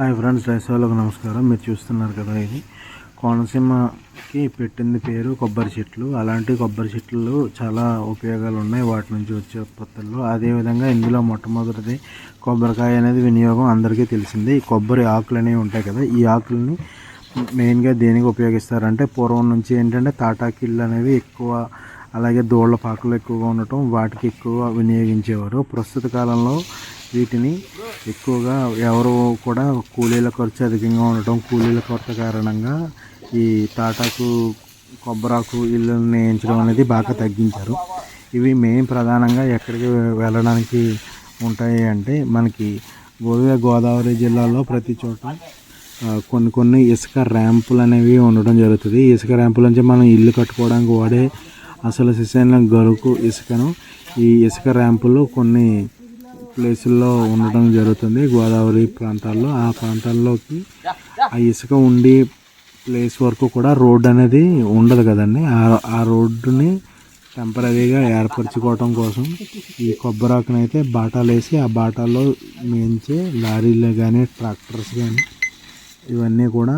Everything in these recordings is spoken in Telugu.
హాయ్ ఫ్రెండ్స్ రైస్ వాళ్ళకు నమస్కారం. మీరు చూస్తున్నారు కదా ఇది. కోనసీమకి పెట్టింది పేరు కొబ్బరి చెట్లు. అలాంటి కొబ్బరి చెట్లు చాలా ఉపయోగాలు ఉన్నాయి. వాటి నుంచి వచ్చే ఉత్పత్తుల్లో. అదేవిధంగా ఇందులో మొట్టమొదటిది కొబ్బరికాయ అనేది వినియోగం అందరికీ తెలిసింది. ఈ కొబ్బరి ఆకులు అనేవి ఉంటాయి కదా ఈ ఆకులని మెయిన్గా దేనికి ఉపయోగిస్తారంటే పూర్వం నుంచి ఏంటంటే తాటాకిళ్ళు అనేవి ఎక్కువ అలాగే దూళ్ళ పాకలు ఎక్కువగా ఉండటం వాటికి ఎక్కువ వినియోగించేవారు. ప్రస్తుత కాలంలో వీటిని ఎక్కువగా ఎవరు కూడా కూలీల ఖర్చు అధికంగా ఉండటం కూలీల కొరత కారణంగా ఈ తాటాకు కొబ్బరాకు ఇళ్ళని నేయించడం అనేది బాగా తగ్గించారు. ఇవి మెయిన్ ప్రధానంగా ఎక్కడికి వెళ్ళడానికి ఉంటాయి అంటే మనకి గోవా గోదావరి జిల్లాలో ప్రతి చోట కొన్ని కొన్ని ఇసుక ర్యాంపులు అనేవి ఉండడం జరుగుతుంది. ఇసుక ర్యాంపుల నుంచి మనం ఇల్లు కట్టుకోవడానికి వాడే అసలు సిసైన గరుకు ఇసుకను ఈ ఇసుక ర్యాంపులు కొన్ని ప్లేసుల్లో ఉండడం జరుగుతుంది. గోదావరి ప్రాంతాల్లో. ఆ ప్రాంతాల్లోకి ఆ ఇసుక ఉండి ప్లేస్ వరకు కూడా రోడ్ అనేది ఉండదు కదండి. ఆ ఆ రోడ్డుని టెంపరీగా ఏర్పరచుకోవటం కోసం ఈ కొబ్బరాకునైతే బాటాలు వేసి ఆ బాటాలో మేంచే లారీలు కానీ ట్రాక్టర్స్ కానీ ఇవన్నీ కూడా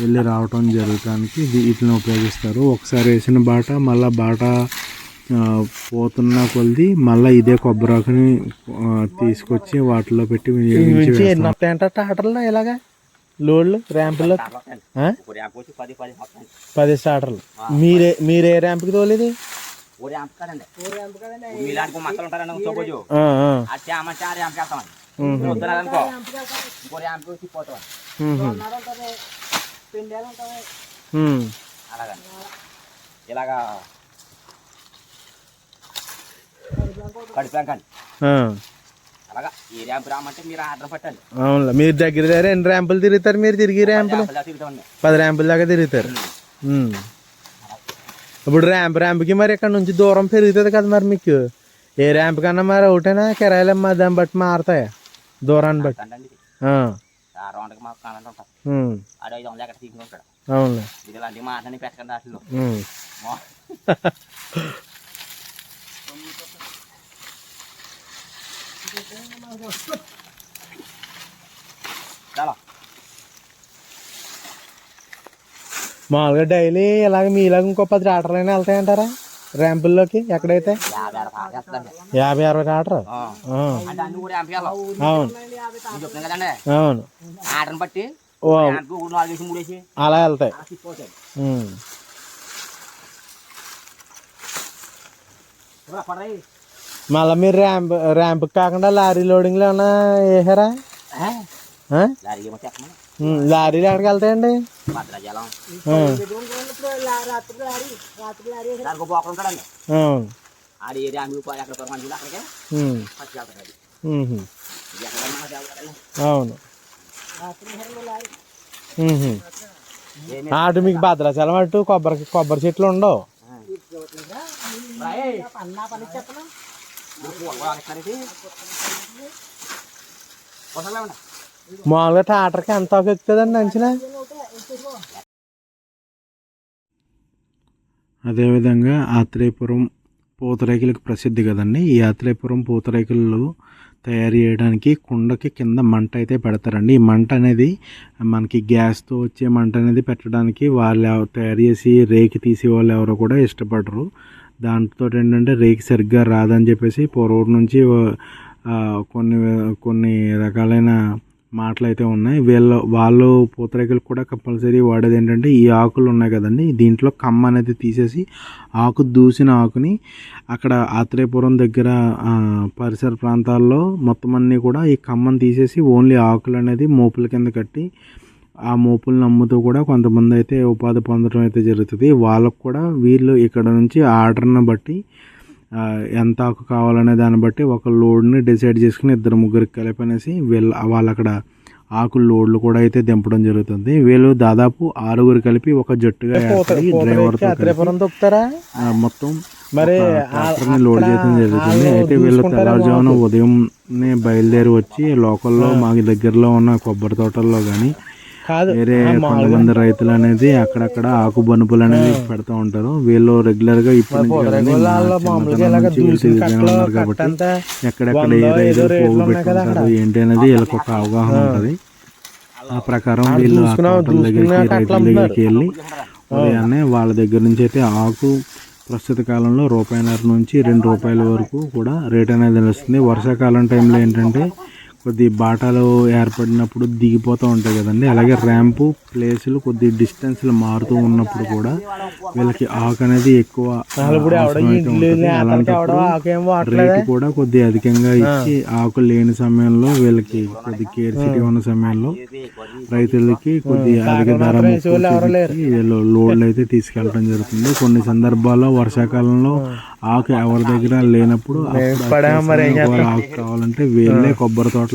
వెళ్ళి రావటం జరగటానికి వీటిని ఉపయోగిస్తారు. ఒకసారి వేసిన బాట మళ్ళీ బాట పోతున్న కొలది మళ్ళీ ఇదే కొబ్బరాకుని తీసుకొచ్చి వాటిలో పెట్టి టాటర్లు ఇలాగా లోడ్లు ర్యాంపుల్లో ఆ? ఒక ర్యాంప్ వచ్చి పది పది వస్తాయి పది స్టార్టర్లు. మీరే మీరే ర్యాంప్కి తోలేది? ఓ ర్యాంప్ కదండి మీలాంటి మక్కలు ఉంటారండి సపోజు ఆ, ఆ. ఆ చామ చా ర్యాంప్ వెళ్తామండి మ్మ్. మీరు వద్దన్నారనుకో ఇంకో ర్యాంప్ వచ్చి పోతాం మ్మ్. మ్మ్. అలాగండి ఇలాగా కడిపాకండి ఆ. అలాగా ఈ ర్యాంప్ రామంటే మీరు ఆర్డర్ దగ్గర దగ్గర ఎన్ని ర్యాంపులు తిరుగుతారు? మీరు తిరిగి ర్యాంపులు పది ర్యాంపుల దాకా తిరుగుతారు. ఇప్పుడు ర్యాంప్ ర్యాంప్కి మరి ఇక్కడ నుంచి దూరం పెరుగుతుంది కదా మరి మీకు? ఏ ర్యాంప్ కన్నా మరి ఒకటేనా? కిరాయిలు మా దాన్ని బట్టి మారుతాయి? దూరాన్ని బట్టి. అండి. మామూలుగా డైలీ ఇలాగ మీలాగ ఇంకో పది ట్రాక్టర్లైనా వెళ్తాయంటారా ర్యాంపుల్లోకి ఎక్కడైతే యాభై ఆరు పాట వేస్తుందండి యాభై అరవై ట్రాక్టర్ ఆ. ఆ, అంటే అన్ని కూడా ర్యాంప్కి వెళ్ళాం అవును. నేను చెప్తున్నాను కదండి. అవును. ఆర్డర్ని బట్టి ఓ. ర్యాంప్ మూడు నాలుగు వేసి మూడు వేసి. అలా వెళ్తాయి. మళ్ళీ మీరు ర్యాంప్ ర్యాంప్ కాకుండా లారీ లోడింగ్లో ఏమన్నా వేసారా లారీలు ఎక్కడికి వెళ్తాయండి? అవును. అటు మీకు భద్రాచలం అటు కొబ్బరి కొబ్బరి చెట్లు ఉండవు. మామూలుగా టాటర్కి ఎంత ఎక్కుతుందండి అంచనా? అదేవిధంగా ఆత్రేయపురం పూతరేకులకు ప్రసిద్ధి కదండి. ఈ ఆత్రేయపురం పూతరేకులు తయారు చేయడానికి కుండకి కింద మంట అయితే పెడతారండి. ఈ మంట అనేది మనకి గ్యాస్తో వచ్చే మంట అనేది పెట్టడానికి వాళ్ళు తయారు చేసి రేకి తీసే వాళ్ళు ఎవరు కూడా ఇష్టపడరు. దాంతో ఏంటంటే రేకు సరిగ్గా రాదని చెప్పేసి పూర్వం నుంచి కొన్ని కొన్ని రకాలైన మాటలు అయితే ఉన్నాయి. వీళ్ళ వాళ్ళు పూతరేకులు కూడా కంపల్సరీ వాడేది ఏంటంటే ఈ ఆకులు ఉన్నాయి కదండి. దీంట్లో కమ్మ అనేది తీసేసి ఆకు దూసిన ఆకుని అక్కడ ఆత్రేయపురం దగ్గర పరిసర ప్రాంతాల్లో మొత్తం అన్నీ కూడా ఈ కమ్మని తీసేసి ఓన్లీ ఆకులు అనేది మోపుల కింద కట్టి ఆ మోపులను అమ్ముతూ కూడా కొంతమంది అయితే ఉపాధి పొందడం అయితే జరుగుతుంది. వాళ్ళకు కూడా వీళ్ళు ఇక్కడ నుంచి ఆర్డర్ని బట్టి ఎంత ఆకు కావాలనే దాన్ని బట్టి ఒక లోడ్ని డిసైడ్ చేసుకుని ఇద్దరు ముగ్గురికి కలిపనేసి వీళ్ళ వాళ్ళు అక్కడ ఆకు లోడ్లు కూడా అయితే దింపడం జరుగుతుంది. వీళ్ళు దాదాపు ఆరుగురు కలిపి ఒక జట్టుగా ఏర్పడి డ్రైవర్తో మొత్తం మరి లోడ్ చేయడం జరుగుతుంది. అయితే వీళ్ళు తెల్లవారుజామున ఉదయం బయలుదేరి వచ్చి లోకల్లో మాకు దగ్గరలో ఉన్న కొబ్బరి తోటల్లో కానీ వేరే కొంతమంది రైతులు అనేది అక్కడక్కడ ఆకు బనుపులు అనేది పెడతా ఉంటారు. వీళ్ళు రెగ్యులర్గా ఉన్నారు కాబట్టి ఎక్కడెక్కడ ఏదో పెట్టుకుంటారు. ఏంటి అనేది వీళ్ళకి ఒక అవగాహన ఉంటుంది. ఆ ప్రకారం వీళ్ళు రైతుల దగ్గరికి వెళ్ళి ఉదయాన్నే వాళ్ళ దగ్గర నుంచి అయితే ఆకు ప్రస్తుత కాలంలో రూపాయిన్నర నుంచి రెండు రూపాయల వరకు కూడా రేట్ అనేది వస్తుంది వర్షాకాలం టైంలో ఏంటంటే కొద్ది బాటాలు ఏర్పడినప్పుడు దిగిపోతూ ఉంటాయి కదండి. అలాగే ర్యాంపు ప్లేసులు కొద్ది డిస్టెన్స్లు మారుతూ ఉన్నప్పుడు కూడా వీళ్ళకి ఆకు అనేది ఎక్కువ రేటు కూడా కొద్ది అధికంగా ఇచ్చి ఆకు లేని సమయంలో వీళ్ళకి కొద్ది కేర్సిటీ ఉన్న సమయంలో రైతులకి కొద్ది అధిక ధర వీళ్ళు లోడ్లు అయితే తీసుకెళ్ళడం జరుగుతుంది. కొన్ని సందర్భాల్లో వర్షాకాలంలో ఆకు ఎవరి దగ్గర లేనప్పుడు ఆకు కావాలంటే వీళ్ళే కొబ్బరి తోటలు